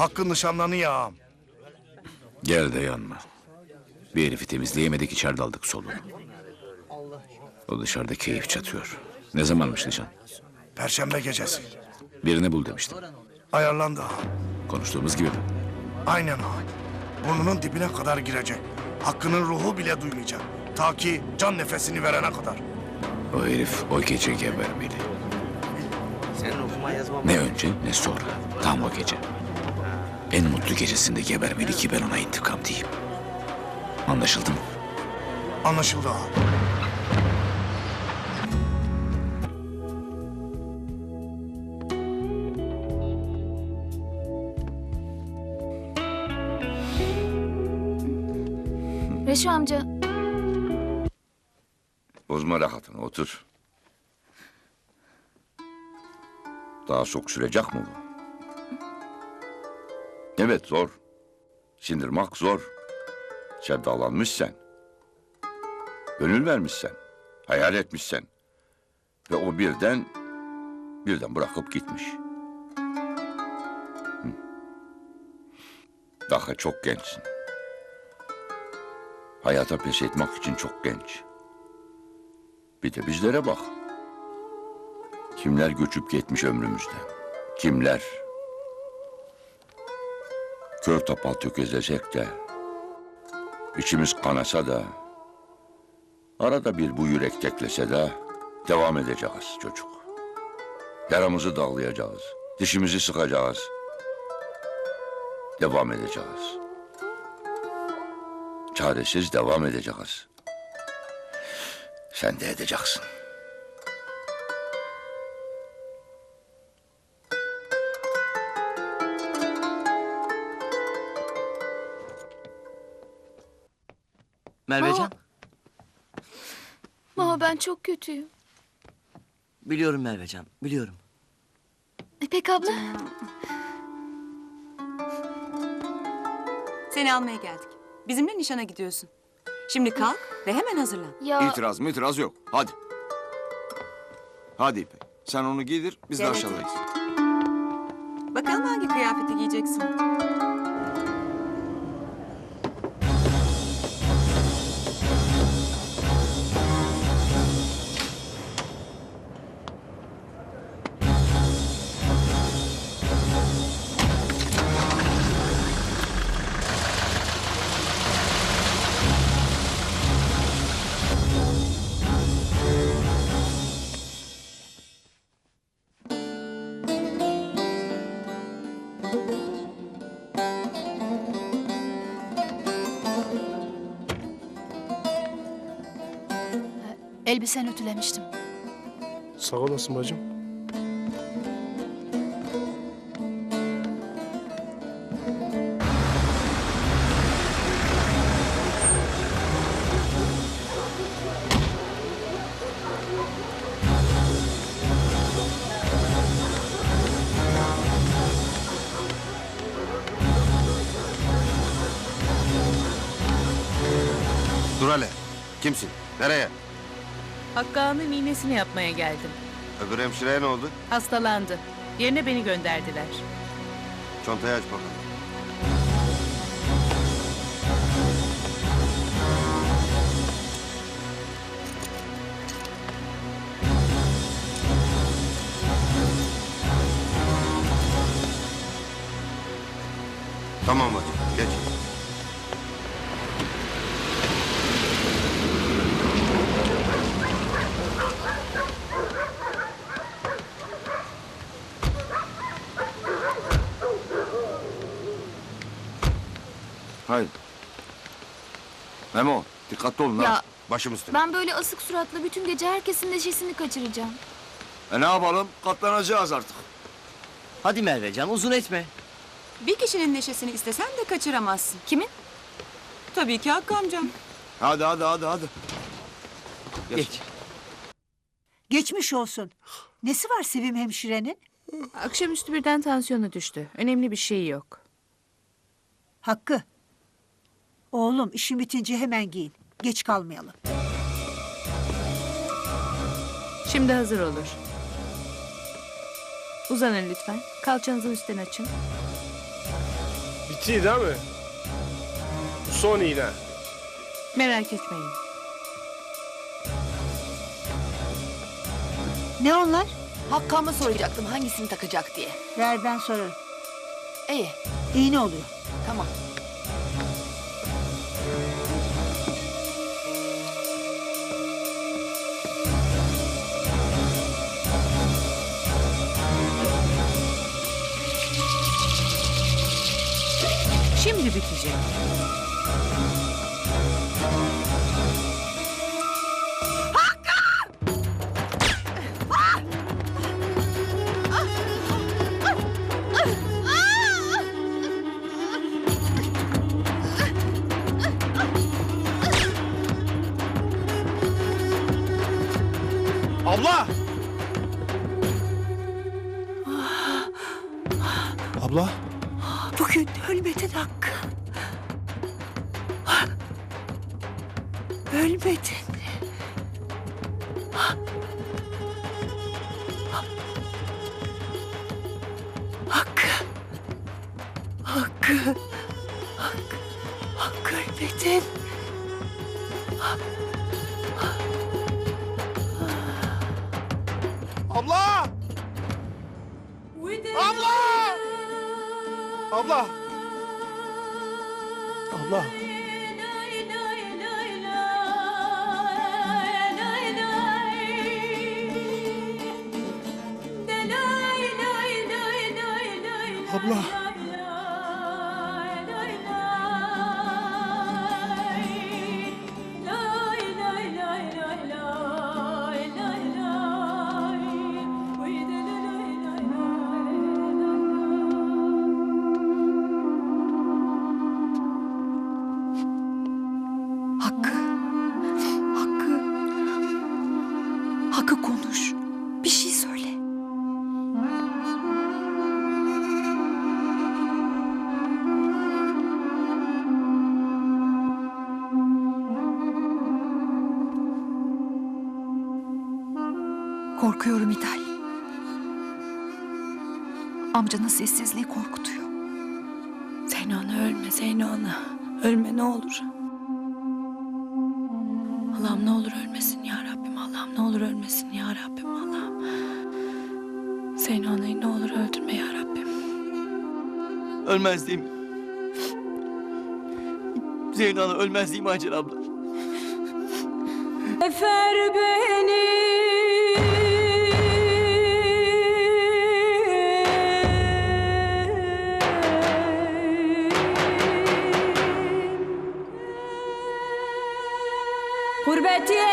Hakkın nişanlanıyor ağam. Gel de yanma. Bir herifi temizleyemedik içeride aldık soluğu. O dışarıda keyif çatıyor. Ne zamanmış nişan? Perşembe gecesi. Birini bul demiştim. Ayarlandı ağam. Konuştuğumuz gibi mi? Aynen ağam. Burnunun dibine kadar girecek. Hakkının ruhu bile duymayacak. Ta ki can nefesini verene kadar. O herif o gece gebermeli. Senin okuma yazma Ne önce ne sonra. Tam o gece. En mutlu gecesinde gebermeli ki ben ona intikam diyeyim. Anlaşıldı mı? Anlaşıldı ağam. Reşo amca, Bozma rahatını otur. Daha çok sürecek mi bu? Evet zor. Sindirmek zor. Sevdalanmışsen. Gönül vermişsen. Hayal etmişsen. Ve o birden birden bırakıp gitmiş. Daha çok gençsin. Hayata pes etmek için çok genç. Bir de bizlere bak. Kimler göçüp gitmiş ömrümüzden. Kimler? Kör topal tökezlesek de, içimiz kanasa da, arada bir bu yürek teklese de devam edeceğiz çocuk. Yaramızı dağlayacağız, dişimizi sıkacağız, devam edeceğiz. Çaresiz devam edeceğiz. Sen de edeceksin. Mervecan. baba ben çok kötüyüm. Biliyorum Mervecan, biliyorum. İpek abla, Seni almaya geldik. Bizimle nişana gidiyorsun. Şimdi kalk ve hemen hazırlan. ya İtiraz mı itiraz yok. Hadi. Hadi İpek. Sen onu giydir biz de Evet. aşağıdayız. Bakalım hangi kıyafeti giyeceksin. Elbisen ütülemiştim. Sağ olasın bacım. Dur hele. Kimsin? Nereye? Hakkı Ağa'nın iğnesini yapmaya geldim. Öbür hemşireye ne oldu? Hastalandı. Yerine beni gönderdiler. Çantayı aç bakalım. Tamam hadi geç. Haydi. Memo dikkatli olun Ya- ha. Başım üstüne. Ben böyle asık suratla bütün gece herkesin neşesini kaçıracağım. E ne yapalım? Katlanacağız artık. Hadi Mervecan, uzun etme. Bir kişinin neşesini istesen de kaçıramazsın. Kimin? Tabii ki Hakkı amcam. Hadi hadi hadi hadi. Geç. Geçmiş olsun. Nesi var Sevim hemşirenin? Akşamüstü birden tansiyonu düştü. Önemli bir şey yok. Hakkı. Oğlum işin bitince hemen giyin. Geç kalmayalım. Şimdi hazır olur. Uzanın lütfen. Kalçanızı üstten açın. Bitti değil mi? Son iğne. Merak etmeyin. Ne onlar? Hakkımı soracaktım hangisini takacak diye. Ver ben sorarım. İyi İğne oluyor. tamam. Şimdi bitecek. Abla! Abla? Bugün ölmedin Hakkı. Ölmedin. Hakkı. Hakkı. Hakkı. Hakkı ölmedin. Abla! Abla! Abla! Abla! Abla! Korkuyorum İdal. Amcanın sessizliği korkutuyor. Zeyno ana ölme Zeyno ana. Ölme ne olur. Allah'ım ne olur ölmesin ya Rabbim. Allah'ım ne olur ölmesin ya Rabbim. Allah'ım. Zeyno anayı ne olur öldürme ya Rabbim. Ölmez değil mi? Zeyno Ana ölmez değil mi Hacer abla? Efer beni yeah